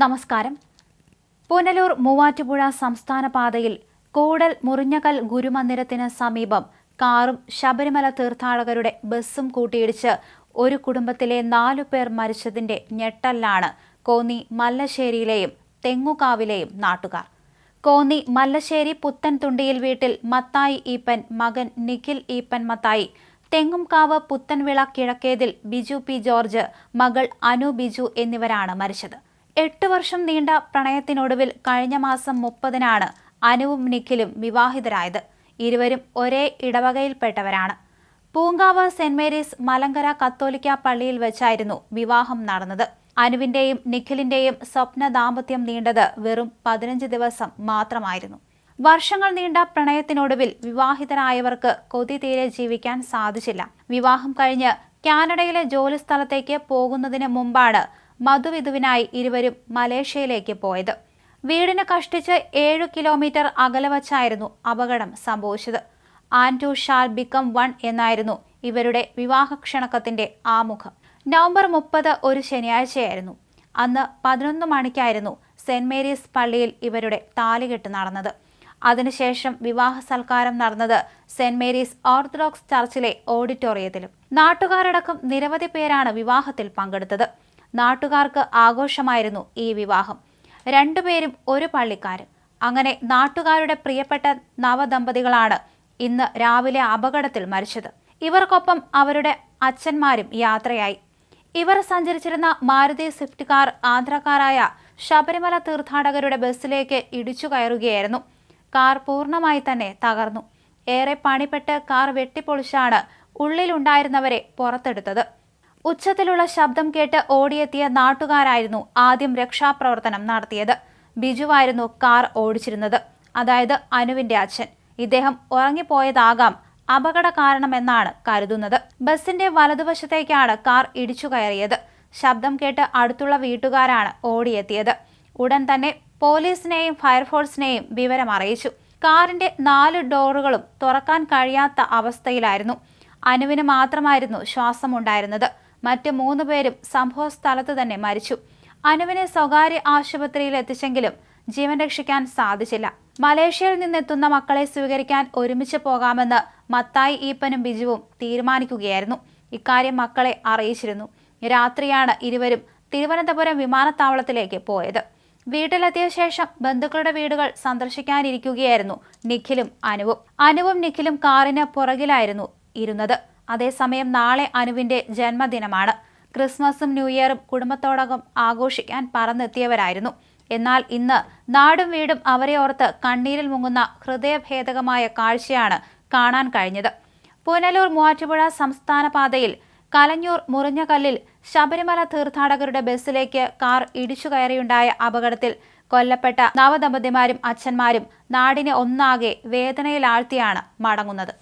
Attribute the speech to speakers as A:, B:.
A: നമസ്കാരം. പുനലൂർ മൂവാറ്റുപുഴ സംസ്ഥാന പാതയിൽ കൂടൽ മുറിഞ്ഞകൽ ഗുരുമന്ദിരത്തിന് സമീപം കാറും ശബരിമല തീർത്ഥാടകരുടെ ബസ്സും കൂട്ടിയിടിച്ച് ഒരു കുടുംബത്തിലെ നാലു പേർ മരിച്ചതിന്റെ ഞെട്ടലിലാണ് കോന്നി മല്ലശ്ശേരിയിലെയും തെങ്ങുകാവിലെയും നാട്ടുകാർ. കോന്നി മല്ലശ്ശേരി പുത്തൻ തുണ്ടിയിൽ വീട്ടിൽ മത്തായി ഈപ്പൻ മകൻ നിഖിൽ ഈപ്പൻ മത്തായി തെങ്ങുംകാവ് പുത്തൻവിള കിഴക്കേതിൽ ബിജു പി ജോർജ് മകൾ അനു ബിജു എന്നിവരാണ് മരിച്ചത്. എട്ട് വർഷം നീണ്ട പ്രണയത്തിനൊടുവിൽ കഴിഞ്ഞ മാസം മുപ്പതിനാണ് അനുവും നിഖിലും വിവാഹിതരായത്. ഇരുവരും ഒരേ ഇടവകയിൽപ്പെട്ടവരാണ്. പൂങ്കാവ് സെന്റ് മേരീസ് മലങ്കര കത്തോലിക്ക പള്ളിയിൽ വെച്ചായിരുന്നു വിവാഹം നടന്നത്. അനുവിന്റെയും നിഖിലിന്റെയും സ്വപ്ന ദാമ്പത്യം നീണ്ടത് വെറും പതിനഞ്ച് ദിവസം മാത്രമായിരുന്നു. വർഷങ്ങൾ നീണ്ട പ്രണയത്തിനൊടുവിൽ വിവാഹിതരായവർക്ക് കൊതി തീരെ ജീവിക്കാൻ സാധിച്ചില്ല. വിവാഹം കഴിഞ്ഞ് കാനഡയിലെ ജോലിസ്ഥലത്തേക്ക് പോകുന്നതിന് മുമ്പാണ് മധുവിധുവിനായി ഇരുവരും മലേഷ്യയിലേക്ക് പോയത്. വീടിന് കഷ്ടിച്ച് ഏഴു കിലോമീറ്റർ അകലെ വച്ചായിരുന്നു അപകടം സംഭവിച്ചത്. ആൻഡ് ഷാൽ ബിക്കം വൺ എന്നായിരുന്നു ഇവരുടെ വിവാഹ ക്ഷണക്കത്തിന്റെ ആമുഖം. നവംബർ മുപ്പത് ഒരു ശനിയാഴ്ചയായിരുന്നു. അന്ന് പതിനൊന്ന് മണിക്കായിരുന്നു സെന്റ് മേരീസ് പള്ളിയിൽ ഇവരുടെ താലികെട്ട് നടന്നത്. അതിനുശേഷം വിവാഹ സൽക്കാരം നടന്നത് സെന്റ് മേരീസ് ഓർത്തഡോക്സ് ചർച്ചിലെ ഓഡിറ്റോറിയത്തിലും. നാട്ടുകാരടക്കം നിരവധി പേരാണ് വിവാഹത്തിൽ പങ്കെടുത്തത്. നാട്ടുകാർക്ക് ആഘോഷമായിരുന്നു ഈ വിവാഹം. രണ്ടുപേരും ഒരു പള്ളിക്കാരും അങ്ങനെ നാട്ടുകാരുടെ പ്രിയപ്പെട്ട നവദമ്പതികളാണ് ഇന്ന് രാവിലെ അപകടത്തിൽ മരിച്ചത്. ഇവർക്കൊപ്പം അവരുടെ അച്ഛന്മാരും യാത്രയായി. ഇവർ സഞ്ചരിച്ചിരുന്ന മാരുതി സ്വിഫ്റ്റ് കാർ ആന്ധ്രക്കാരായ ശബരിമല തീർത്ഥാടകരുടെ ബസ്സിലേക്ക് ഇടിച്ചു കയറുകയായിരുന്നു. കാർ പൂർണമായി തന്നെ തകർന്നു. ഏറെ പണിപ്പെട്ട് കാർ വെട്ടിപ്പൊളിച്ചാണ് ഉള്ളിലുണ്ടായിരുന്നവരെ പുറത്തെടുത്തത്. ഉച്ചത്തിലുള്ള ശബ്ദം കേട്ട് ഓടിയെത്തിയ നാട്ടുകാരായിരുന്നു ആദ്യം രക്ഷാപ്രവർത്തനം നടത്തിയത്. ബിജുവായിരുന്നു കാർ ഓടിച്ചിരുന്നത്. അതായത് അനുവിന്റെ അച്ഛൻ. ഇദ്ദേഹം ഉറങ്ങിപ്പോയതാകാം അപകട കാരണമെന്നാണ് കരുതുന്നത്. ബസിന്റെ വലതുവശത്തേക്കാണ് കാർ ഇടിച്ചു കയറിയത്. ശബ്ദം കേട്ട് അടുത്തുള്ള വീട്ടുകാരാണ് ഓടിയെത്തിയത്. ഉടൻ തന്നെ പോലീസിനെയും ഫയർഫോഴ്സിനെയും വിവരം അറിയിച്ചു. കാറിന്റെ നാല് ഡോറുകളും തുറക്കാൻ കഴിയാത്ത അവസ്ഥയിലായിരുന്നു. അനുവിന് മാത്രമായിരുന്നു ശ്വാസമുണ്ടായിരുന്നത്. മറ്റ് മൂന്ന് പേരും സംഭവ സ്ഥലത്ത് തന്നെ മരിച്ചു. അനുവിനെ സ്വകാര്യ ആശുപത്രിയിൽ എത്തിച്ചെങ്കിലും ജീവൻ രക്ഷിക്കാൻ സാധിച്ചില്ല. മലേഷ്യയിൽ നിന്നെത്തുന്ന മക്കളെ സ്വീകരിക്കാൻ ഒരുമിച്ച് പോകാമെന്ന് മത്തായി ഈപ്പനും ബിജുവും തീരുമാനിക്കുകയായിരുന്നു. ഇക്കാര്യം മക്കളെ അറിയിച്ചിരുന്നു. രാത്രിയാണ് ഇരുവരും തിരുവനന്തപുരം വിമാനത്താവളത്തിലേക്ക് പോയത്. വീട്ടിലെത്തിയ ശേഷം ബന്ധുക്കളുടെ വീടുകൾ സന്ദർശിക്കാനിരിക്കുകയായിരുന്നു നിഖിലും അനുവും. അനുവും നിഖിലും കാറിന് പുറകിലായിരുന്നു ഇരുന്നത്. അതേസമയം നാളെ അനുവിന്റെ ജന്മദിനമാണ്. ക്രിസ്മസും ന്യൂ ഇയറും കുടുംബത്തോടകം ആഘോഷിക്കാൻ പറന്നെത്തിയവരായിരുന്നു. എന്നാൽ ഇന്ന് നാടും വീടും അവരെ ഓർത്ത് കണ്ണീരിൽ മുങ്ങുന്ന ഹൃദയഭേദകമായ കാഴ്ചയാണ് കാണാൻ കഴിഞ്ഞത്. പുനലൂർ മൂവാറ്റുപുഴ സംസ്ഥാന പാതയിൽ കലഞ്ഞൂർ മുറിഞ്ഞകല്ലിൽ ശബരിമല തീർത്ഥാടകരുടെ ബസ്സിലേക്ക് കാർ ഇടിച്ചു കയറിയുണ്ടായ അപകടത്തിൽ കൊല്ലപ്പെട്ട നവദമ്പതിമാരും അച്ഛന്മാരും നാടിനെ ഒന്നാകെ വേദനയിലാഴ്ത്തിയാണ് മടങ്ങുന്നത്.